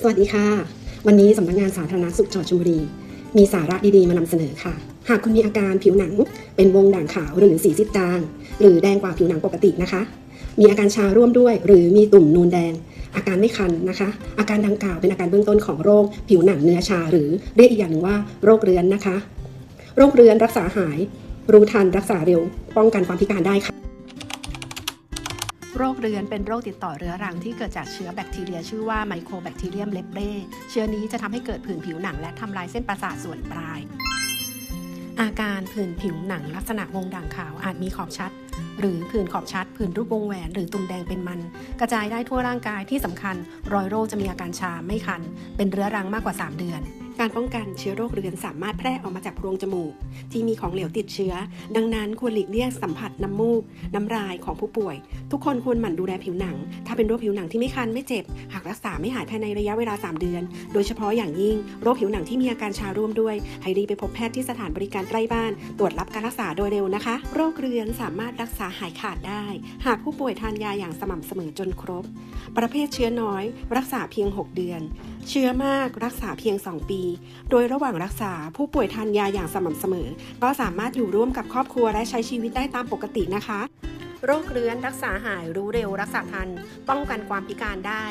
สวัสดีค่ะ วันนี้สำนักงานสาธารณสุขจังหวัดชลบุรี มีสาระดีๆมานำเสนอค่ะ หากคุณมีอาการผิวหนัง เป็นวงด่างขาวหรือสีซีดจาง หรือแดงกว่าผิวหนังปกตินะคะ มีอาการชาร่วมด้วย หรือมีตุ่มนูนแดง อาการไม่คันนะคะ อาการดังกล่าวเป็นอาการเบื้องต้นของโรค ผิวหนังเนื้อชา หรือเรียกอีกอย่างหนึ่งว่าโรคเรื้อนนะคะ โรคเรื้อนรักษาหาย รู้ทันรักษาเร็ว ป้องกันความพิการได้ค่ะ โรคเรื้อนเป็นโรคติดต่อเรื้อรังที่เกิดจากเชื้อแบคทีเรีย ชื่อว่าไมโครแบคทีเรียมเลปเป้เชื้อนี้จะทำให้เกิดผื่นผิวหนังและทำลายเส้นประสาทส่วนปลาย อาการผื่นผิวหนังลักษณะวงด่างขาวอาจมีขอบชัด หรือผื่นขอบชัด ผื่นรูปวงแหวน หรือตุ่มแดงเป็นมัน กระจายได้ทั่วร่างกายที่สำคัญ รอยโรคจะมีอาการชาไม่คัน เป็นเรื้อรังมากกว่า 3 เดือน การป้องกันเชื้อโรคเรื้อนสามารถแพร่ออกมาจากโพรงจมูก ที่มีของเหลวติดเชื้อ ดังนั้นควรหลีกเลี่ยงสัมผัสน้ำมูก น้ำลายของผู้ป่วย ทุกคนควรหมั่นดูแลผิวหนัง ถ้าเป็นโรคผิวหนังที่ไม่คันไม่เจ็บ หากรักษาไม่หายภายในระยะเวลา 3 เดือน โดยเฉพาะอย่างยิ่งโรคผิวหนังที่มีอาการชาร่วมด้วย ให้รีบไปพบแพทย์ที่สถานบริการใกล้บ้าน ตรวจรับการรักษาโดยเร็วนะคะ โรคเรื้อนสามารถรักษาหายขาดได้ หากผู้ป่วยทานยาอย่างสม่ำเสมอจนครบ ประเภทเชื้อน้อย รักษาเพียง 6 เดือน เชื้อมากรักษาเพียง 2 ปีโดยระหว่างรักษาผู้ป่วยทานยาอย่างสม่ำเสมอ ก็สามารถอยู่ร่วมกับครอบครัวและใช้ชีวิตได้ตามปกตินะคะ โรคเรื้อนรักษาหายรู้เร็วรักษาทัน ป้องกันความพิการได้